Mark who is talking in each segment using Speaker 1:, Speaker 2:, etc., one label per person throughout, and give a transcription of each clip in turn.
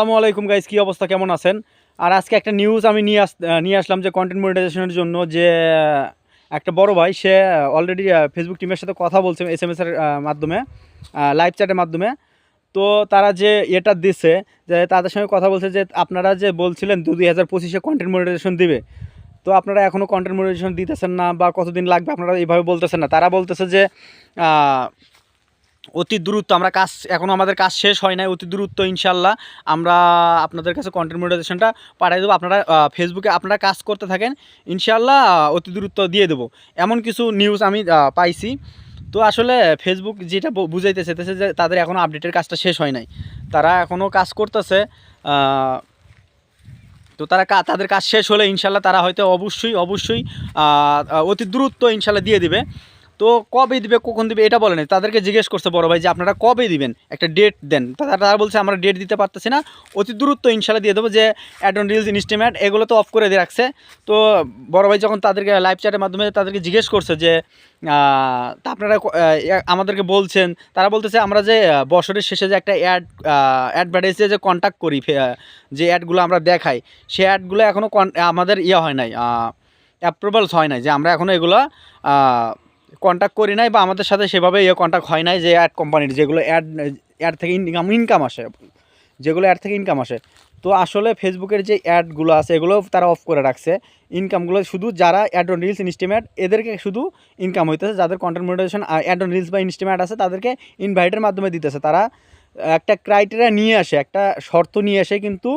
Speaker 1: আসসালামু আলাইকুম গাইস কি অবস্থা? কেমন আছেন? আর আজকে একটা নিউজ আমি নিয়ে আস নিয়ে আসলাম যে কন্টেন্ট মনিটাইজেশনের জন্য যে একটা বড় ভাই, সে অলরেডি ফেসবুক টিমের সাথে কথা বলছে এস এম এসের মাধ্যমে লাইভ চ্যাটের মাধ্যমে। তো তারা যে এটা দিচ্ছে যে তাদের সঙ্গে কথা বলছে যে আপনারা যে বলছিলেন দু দুই হাজার পঁচিশে কন্টেন্ট মনিটাইজেশন দিবে, তো আপনারা এখনও কন্টেন্ট মনিটাইজেশন দিতেছেন না বা কতদিন লাগবে আপনারা এইভাবে বলতেছেন না। তারা বলতেছে যে অতি দ্রুত, আমরা কাজ এখনও আমাদের কাজ শেষ হয় নাই, অতি দ্রুত ইনশাল্লাহ আমরা আপনাদের কাছে কন্টেন্ট মনিটাইজেশনটা পাঠিয়ে দেবো। আপনারা ফেসবুকে আপনারা কাজ করতে থাকেন ইনশাল্লাহ অতি দ্রুত দিয়ে দেবো। এমন কিছু নিউজ আমি পাইছি। তো আসলে ফেসবুক যেটা বুঝাইতে চেতেছে যে তাদের এখনও আপডেটের কাজটা শেষ হয় নাই। তারা এখনও কাজ করতেছে তো তারা তাদের কাজ শেষ হলে ইনশাল্লাহ তারা হয়তো অবশ্যই অবশ্যই অতি দ্রুত ইনশাল্লাহ দিয়ে দিবে। তো কবে দিবে, কখন দিবে, এটা বলে নাই। তাদেরকে জিজ্ঞেস করছে, বড় ভাই, যে আপনারা কবে দিবেন? একটা ডেট দেন। তারা তারা বলছে, আমরা ডেট দিতে পারতেছি না। অতি দ্রুত ইনশাল্লাহ দিয়ে দেবো যে অ্যাড অন রিলস ইনস্টিমেট এগুলো তো অফ করে দিয়ে রাখছে। তো বড় ভাই যখন তাদেরকে লাইভ চ্যাটের মাধ্যমে তাদেরকে জিজ্ঞেস করছে যে তা আপনারা আমাদেরকে বলছেন, তারা বলতেছে, আমরা যে বছরের শেষে যে একটা অ্যাড অ্যাডভার্টাইজে যে কন্ট্যাক্ট করি যে অ্যাডগুলো আমরা দেখাই, সে অ্যাডগুলো এখনও আমাদের ইয়ে হয় নাই অ্যাপ্রুভালস হয় নাই, যে আমরা এখনও এগুলো কন্ট্যাক্ট করি নাই বা আমাদের সাথে সেভাবে ইয়ে কন্ট্যাক্ট হয় নাই যে অ্যাড কোম্পানির যেগুলো অ্যাড অ্যাড থেকে ইনকাম ইনকাম আসে, যেগুলো অ্যাড থেকে ইনকাম আসে। তো আসলে ফেসবুকের যে অ্যাডগুলো আছে, এগুলো তারা অফ করে রাখছে। ইনকামগুলো শুধু যারা অ্যাড অন রিলস ইনস্টিমেট এদেরকে শুধু ইনকাম হইতেছে। যাদের content monetization ad on reels বা ইনস্টিমেট আছে, তাদেরকে ইনভাইটের মাধ্যমে দিতেছে। তারা একটা ক্রাইটেরিয়া নিয়ে আসে, একটা শর্ত নিয়ে আসে, কিন্তু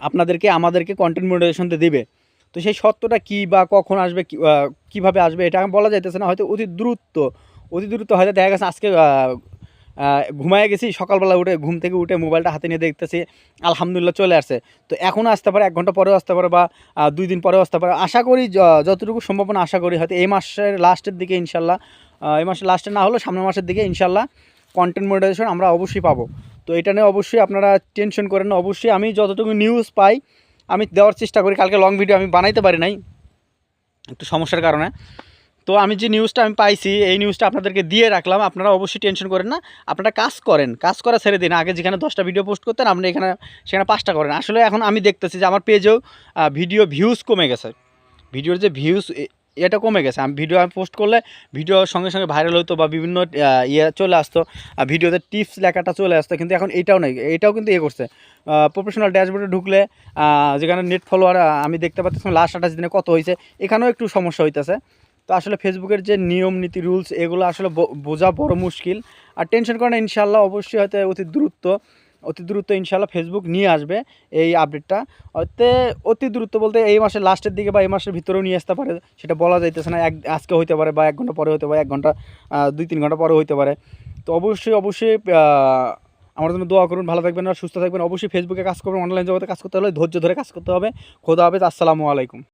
Speaker 1: আপনাদেরকে, আমাদেরকে কন্টেন্ট মনিটাইজেশনতে দিবে। তো সেই সত্যটা কী বা কখন আসবে কীভাবে আসবে এটা বলা যাইতেছে না, হয়তো অতি দ্রুত অতি দ্রুত হয়তো দেখা গেছে আজকে ঘুমায় গেছি, সকালবেলা উঠে, ঘুম থেকে উঠে মোবাইলটা হাতে নিয়ে দেখতেছি, আলহামদুলিল্লাহ চলে আসছে। তো এখনও আসতে পারে, এক ঘণ্টা পরেও আসতে পারে বা দুই দিন পরেও আসতে পারে। আশা করি যতটুকু সম্ভাবনা আশা করি হয়তো এই মাসের লাস্টের দিকে ইনশাল্লাহ এই মাসের লাস্টে না হলেও সামনের মাসের দিকে ইনশাল্লাহ কন্টেন্ট মনিটাইজেশন আমরা অবশ্যই পাবো। তো এটা নিয়ে অবশ্যই আপনারা টেনশন করেন অবশ্যই আমি যতটুকু নিউজ পাই আমি দেওয়ার চেষ্টা করি, কালকে লং ভিডিও আমি বানাইতে পারি নাই, একটু সমস্যার কারণে। তো আমি যে নিউজটা আমি পাইছি, এই নিউজটা আপনাদেরকে দিয়ে রাখলাম, আপনারা অবশ্যই টেনশন করেন না। আপনারা কাজ করেন, কাজ করা ছেড়ে দিন। আগে যেখানে দশটা ভিডিও পোস্ট করতেন, আপনি এখানে, সেখানে পাঁচটা করেন। আসলে এখন আমি দেখতেছি যে আমার পেজেও ভিডিও ভিউজ কমে গেছে। ভিডিওর যে ভিউজ এটা কমে গেছে। আমি ভিডিও আমি পোস্ট করলে ভিডিও সঙ্গে সঙ্গে ভাইরাল হতো বা বিভিন্ন ইয়ে চলে আসতো। ভিডিওতে টিপস লেখাটা চলে আসতো। কিন্তু এখন এটাও নেই। এটাও কিন্তু ইয়ে করছে। প্রফেশনাল ড্যাশবোর্ডে ঢুকলে যেখানে নেট ফলোয়ার আমি দেখতে পাচ্ছি লাস্ট আঠাশ দিনে কত হয়েছে এখানেও একটু সমস্যা হইতেছে। তো আসলে ফেসবুকের যে নিয়ম, নীতি রুলস এগুলো আসলে বোঝা বড় মুশকিল। আর টেনশন করে না ইনশাল্লাহ অবশ্যই হয়তো অতি দ্রুত অতি দ্রুত ইনশাল্লাহ ফেসবুক নিয়ে আসবে এই আপডেটটা হয়তো অতি দ্রুত বলতে এই মাসের লাস্টের দিকে বা এই মাসের ভিতরেও নিয়ে আসতে পারে, সেটা বলা যাইতেছে না, এক, আজকে হইতে পারে বা এক ঘণ্টা পরে হতে পারে, এক ঘণ্টা দুই, তিন ঘণ্টা পরে হইতে পারে। তো অবশ্যই অবশ্যই আমার জন্য দোয়া করুন, ভালো থাকবেন আর সুস্থ থাকবেন। অবশ্যই ফেসবুকে কাজ করবেন অনলাইন জগতে কাজ করতে হলে ধৈর্য ধরে কাজ করতে হবে। খোদা হাফেজ, আসসালামু আলাইকুম।